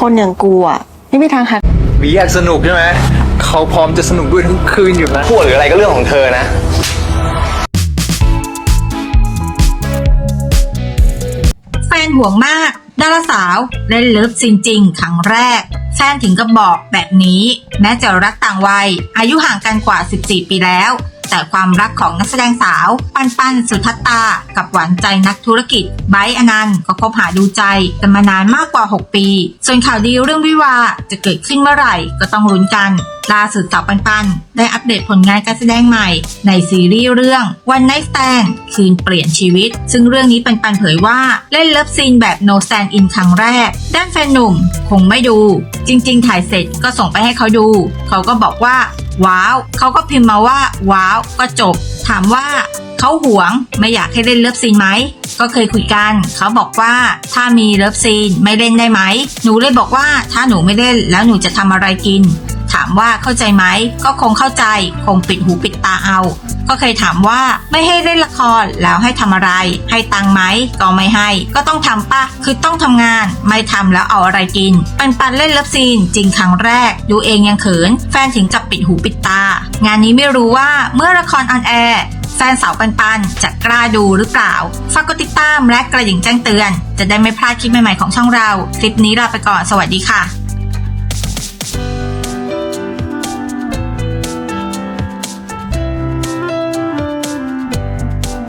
คนอย่างกูอะไม่มีทางหักวีอยากสนุกใช่ไหมเขาพร้อมจะสนุกด้วยทั้งคืนอยู่นะพูดหรืออะไรก็เรื่องของเธอนะ แฟนห่วงมาก ดาราสาวเล่นเลิฟจริง ๆ ครั้งแรก แฟนถึงกับบอกแบบนี้ แม้จะรักต่างวัย อายุห่างกันกว่า 14 ปีแล้ว แต่ความรักของนักแสดงสาว ปันปันสุทัตตา กับหวานใจนักธุรกิจไบอนันต์ก็คบหาดูใจกันมานานมากกว่า 6 ปี ส่วนข่าวดีเรื่องวิวาจะเกิดขึ้นเมื่อไหร่ก็ต้องลุ้นกันล่าสุดสาวปันปัน ได้อัปเดตผลงานการแสดงใหม่ ในซีรีส์เรื่อง One Night Stand คืนเปลี่ยนชีวิต ซึ่งเรื่องนี้ปันปันเผยว่าเล่นเลิฟซีนแบบ no stand in ครั้งแรก ด้านแฟนหนุ่มคงไม่ดู จริง ๆ ถ่ายเสร็จก็ส่งไปให้เขาดู เขาก็บอกว่า ว้าว เขาก็พิมพ์มาว่า ว้าว ก็จบ ถามว่าเขาหวงไม่อยากให้เล่นเลิฟซีนไหม ก็เคยคุยกัน เขาบอกว่าถ้ามีเลิฟซีนไม่เล่นได้ไหม หนูเลยบอกว่าถ้าหนูไม่เล่นแล้วหนูจะทำอะไรกินามว่าเข้าใจไหม ก็คงเข้าใจ คงปิดหูปิดตาเอา ก็เคยถามว่าไม่ให้เล่นละครแล้วให้ทำอะไร ให้ตังไหมก็ไม่ให้ ก็ต้องทำปะคือต้องทำงาน ไม่ทำแล้วเอาอะไรกิน ปันปันเล่นเลิฟซีน จริงครั้งแรก ดูเองยังเขิน แฟนถึงกับปิดหูปิดตา งานนี้ไม่รู้ว่าเมื่อละครออนแอร์แฟนสาวปันปันจะกล้าดูหรือเปล่า ฝากกดติดตามและกระดิ่งแจ้งเตือน จะได้ไม่พลาดคลิปใหม่ๆของช่องเรา คลิปนี้ลาไปก่อน สวัสดีค่ะ